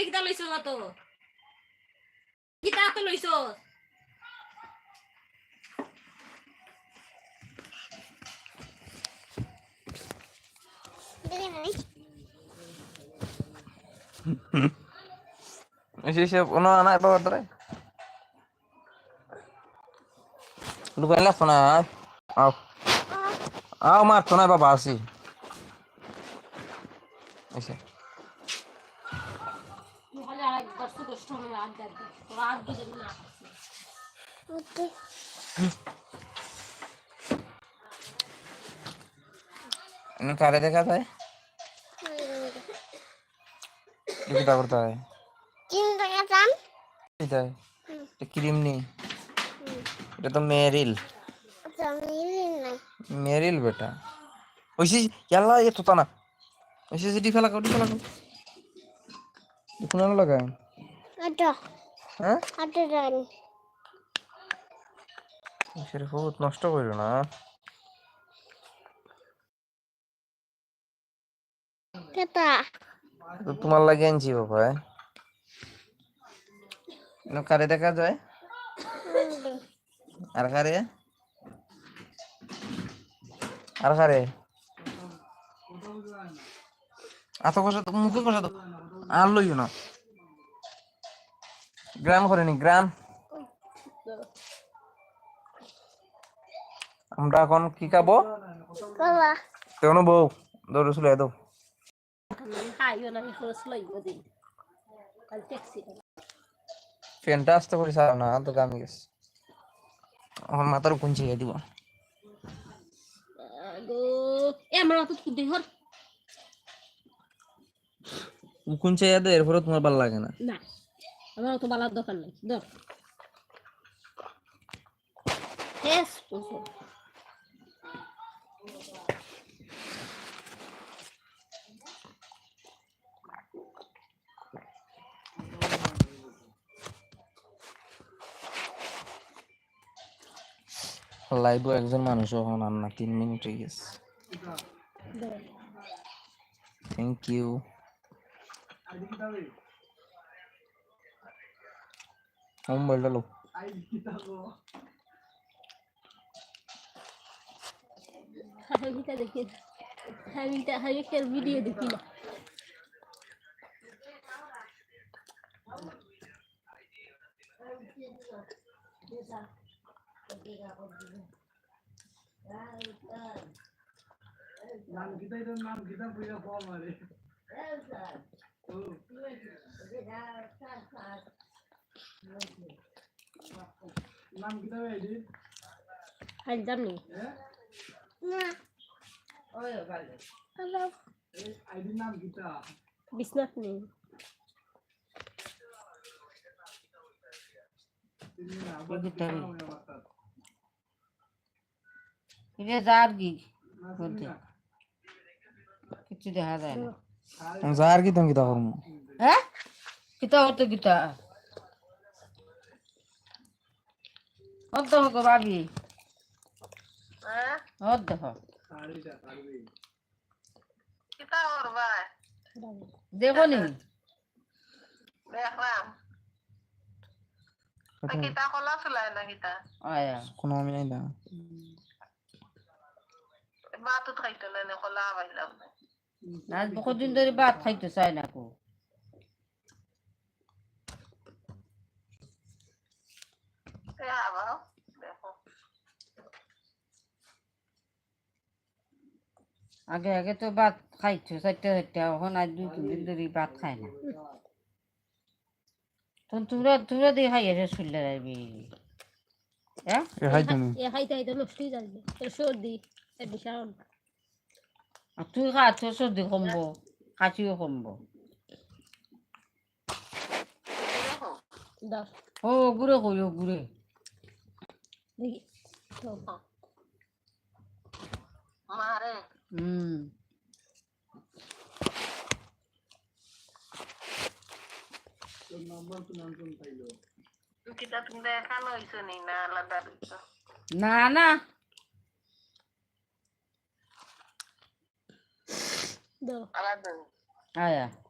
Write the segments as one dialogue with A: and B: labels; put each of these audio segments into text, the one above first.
A: এটা কিতা লইছ তো কিতা তো লইছ
B: Siya uno anak bawa tray. Lu balik sana. Aw. Aw mar sana baba asi. Ese.
A: খালি আর রাত না।
B: ini দেখা যায়? এটা করতে হয়
C: চিন্তা করতাম
B: এটা এটা ক্রিম নি এটা তো মেরিল। মেরিল বেটা। ওইসি ইয়াল্লা এ তো না। ওইসি সিটি ফেলা কাউটি ফেলা কাউ দেখুন লাগায়। নষ্ট করো না। তোমার লাগে আনছি বাবা কারে দেখা যায়? আর কারে? আর কারে? এত কষা তো মুখে কষা তো আর লইও না। গ্রাম করেনি গ্রাম। আমরা এখন কি খাব? কেন বউ দৌড়ে চলে দাও
A: ট্যাক্সি
B: ফ্যানটা আসতে করে সারা না তো গামি গেছে। আমার মাথার কোন ছিঁড়ে দিব।
A: গো এ আমার তো কুদি হর
B: চাইয়া দে এরপরে তোমার ভালো লাগে না।
A: আমার তো বালার দোকান নাই ধর হেস বুঝো
B: লাইভ একজন মানুষ এখন আর না তিন মিনিট হয়ে গেছে
A: ধর
B: থ্যাংক ইউ মোবাইলটা লো
A: হামিটা দেখি হামিটা হামিটার ভিডিও দেখি না হাই জানি
C: না হ্যালো
A: বিশ্বনাথ নেই
D: এটা যার কি করতে কিছু দেখা যায় না
B: যার কি তুমি কিতা করব
D: হ্যাঁ কিতা হতো কিতা হত হোক ভাবি। হত দেখ দেখো নি। আয়া।
B: কোনো আমি নাই না।
D: আজ বহুদিন ধরে ভাত খাইতে চাই না কো আগে আগে তো ভাত খাইছো চারটা চারটা এখন আজ দুই তিন দিন ধরে ভাত খায় না। তখন তোমরা তোমরা দিয়ে খাই এসে শুনলে যাবি হ্যাঁ
B: এ? হাই তুমি।
A: এ হাইতে হাইতে নষ্ট হয়ে যাবে তোর সর্দি এডিশন
D: আর তুই খাচ্ছ সর্দি কমবো কাশিও কমবো
A: দর
D: ও ঘুরে কই ও ঘুরে
A: দেখি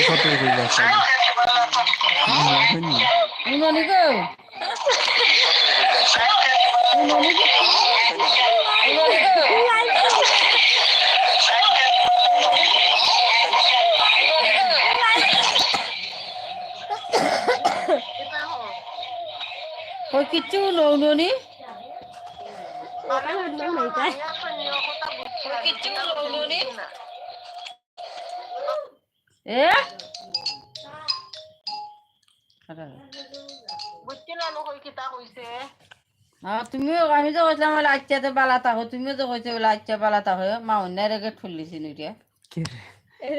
B: কত কই যাচ্ছে
D: উনানি গো উনানি গো উনানি গো ওই কিচ্ছু হলো উনানি
A: আমার নাম নাই তাই
D: এ আহ, তুমিও আমি তো বালা থাকো তুমিও তো কইছো বলে আচ্ছা বালা থাকো মা অন্য রেগে ঠুলিছি নিটিয়া
B: কি রে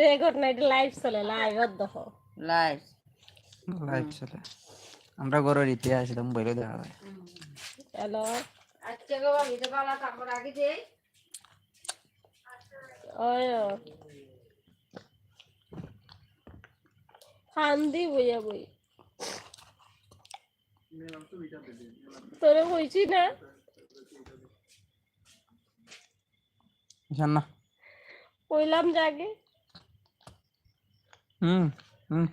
A: রেকর্ড নাই লাইভ চলে লাইভত দেখো।
D: লাইট
B: লাইভ চলে। আমরা ঘরের ইতিহাস আসলাম বইলে দেখা যায়
A: হ্যালো
D: আচ্ছা গো আমি তো বালা থাকো রাখি দেই
A: ওই কান্দি বইয়া বই তোরে কইছি না
B: জান না
A: কইলাম জাগে
B: হুম হুম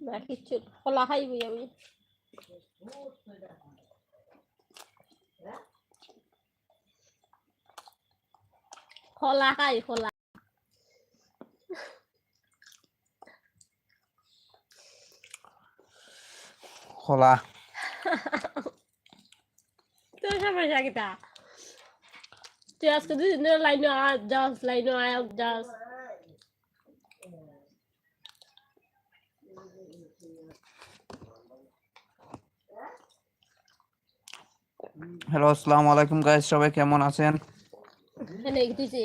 A: না কিচ্ছু খোলা খাই বইয়া বই খোলা খাই খোলা।
B: খোলা।
A: তোর সমস্যা কিটা তুই আজকে দুদিন ধরে লাইনে আয় যাস লাইনে আয় যাস।
B: হ্যালো আসসালামু আলাইকুম গাইস সবাই কেমন আছেন?
A: এনে দিছে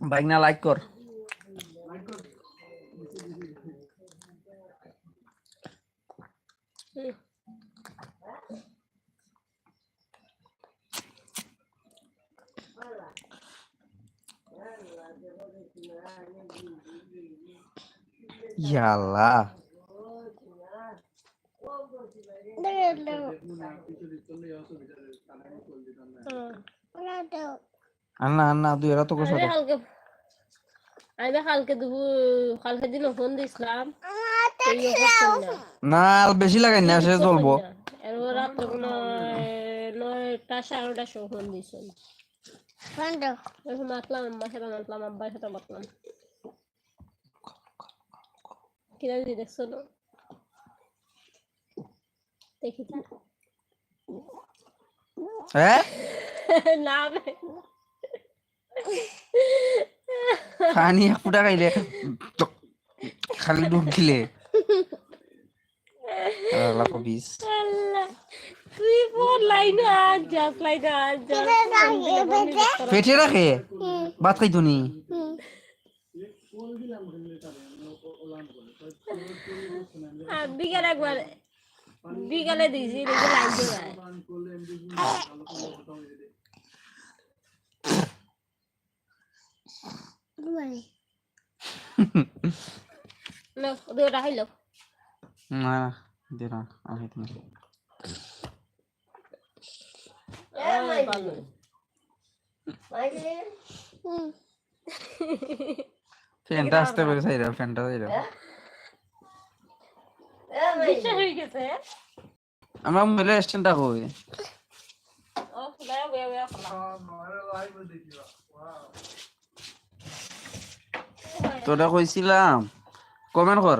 B: বাইক না লাইক কর
A: হুম।
B: ইয়াল্লা
C: দেখল
A: হুম।
C: ওরা তো
B: আন্না আন্না তুই এরা তো কোসা
A: আমি কালকে আমি কালকে দুপুর কালকে দিন ফোন দিছিলাম না।
B: বেশি লাগাই না সে চলবো।
A: এরপর রাত্রে নয়টা সাড়ে নটার সময় ফোন দিয়েছেন মাতলাম আম্মার সাথে মাতলাম আব্বার সাথে মাতলাম কিনা দিদি দেখছ না? দেখি।
B: হ্যাঁ?
A: না
B: এক ফুটা খাইলে খালি ডুব দিলে। আল্লাহ কবিস
A: তুই ফোন লাইনে আজ যাস লাইনে আজ যাস
B: পেটে রাখে? ভাত খাইতো নি?
C: হুম।
A: আর বিকালে একবার বিকালে দিয়েছি দেখি লাইন দিয়ে লো দুটা খাইলো
B: না না দে না আমি খাইতে ফ্যানটা আসতে পারে সাইরা ফ্যানটা সাইরা।
A: বিশ্বাস হয়ে গেছে।
B: আমরা মোবাইলে স্ট্যান্ডটা কই?
A: ও দয়া বয়া বয়া খোলা।
B: তোরা কইছিলাম কমেন্ট কর।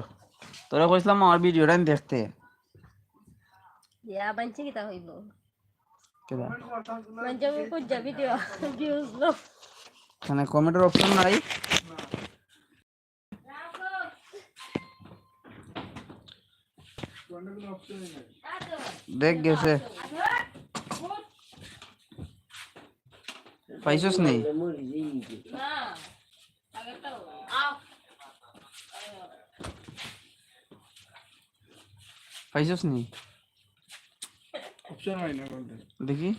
B: তোরা কইছিলাম আমার ভিডিওটা দেখতে।
A: দিয়া বানছি কিতা হইব?
B: কেডা?
A: মানে যাবি দিও ভিউজ লো
B: এখানে কমেন্টের অপশন নাই। দেখ গেছে পাইছস নেই পাইছস নেই
E: অপশন হয় না কোনটা
B: দেখি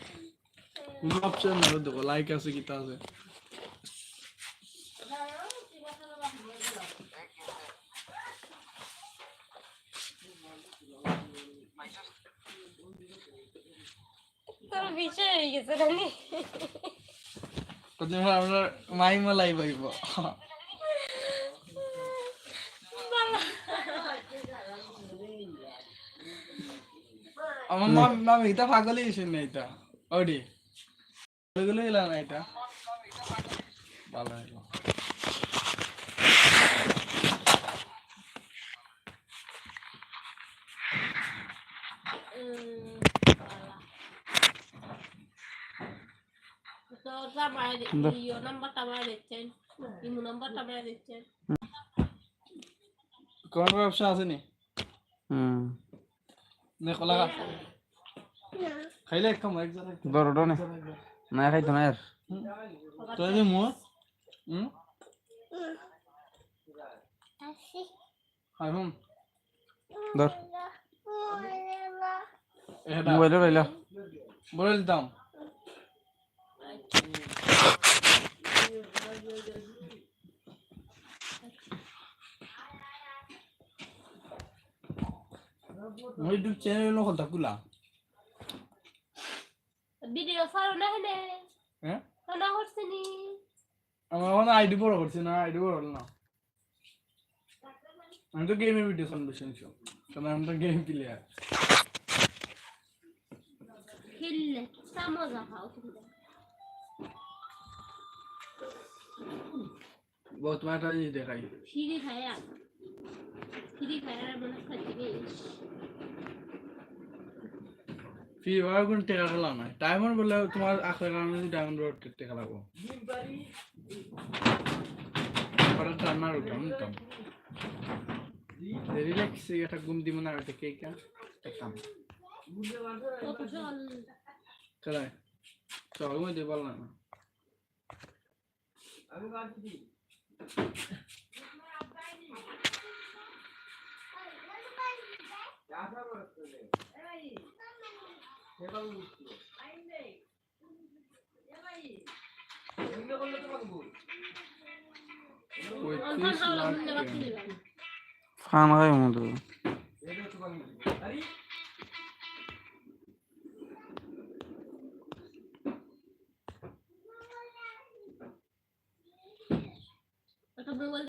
E: কোনো অপশন নাই দেখো লাইক আছে কিতা আছে
A: তোর বিষয় হয়ে গেছে রানি
E: কত আমরা আমার মাম মামি এটা পাগলই হইছে না এটা? ওডি পাগল হইলা না এটা? ভালো কোন অপশন আছে নি?
B: হুম
E: দেখো লাগা খাইলে কম এক জায়গায়
B: দরডো নে? না খাইতো না আর
E: তো এই মো হুম
C: আসি
E: হাই হুম এটা
B: মোবাইলে
E: বলে দিতাম মই ইউটিউব চ্যানেল কথা কুলা
A: ভিডিও ছাড়ো না হেনে
E: হ্যাঁ
A: না করছে নি
E: আমার এখন আইডি বড় করছি না আইডি বড় না আমি তো গেমের ভিডিও নিছো কারণ আমি তো গেম প্লেয়ার
A: খেললে তা মজা খাও
E: বহুত মাটা জিনিস দেখাই।
A: ফিরি খায় আর। ফিরি মনে
E: ফায়ার কোন টেকা খেলা নাই। ডায়মন্ড বলে তোমার আখের কারণে যদি ডায়মন্ড রোড টেকা লাগবো। পরে টান্নার উঠাম উঠাম রিল্যাক্স একটা ঘুম দিব না চল মধ্যে বল না। টাকা।
A: দিলাম
B: ফান খাই মতো
A: একটা মোবাইল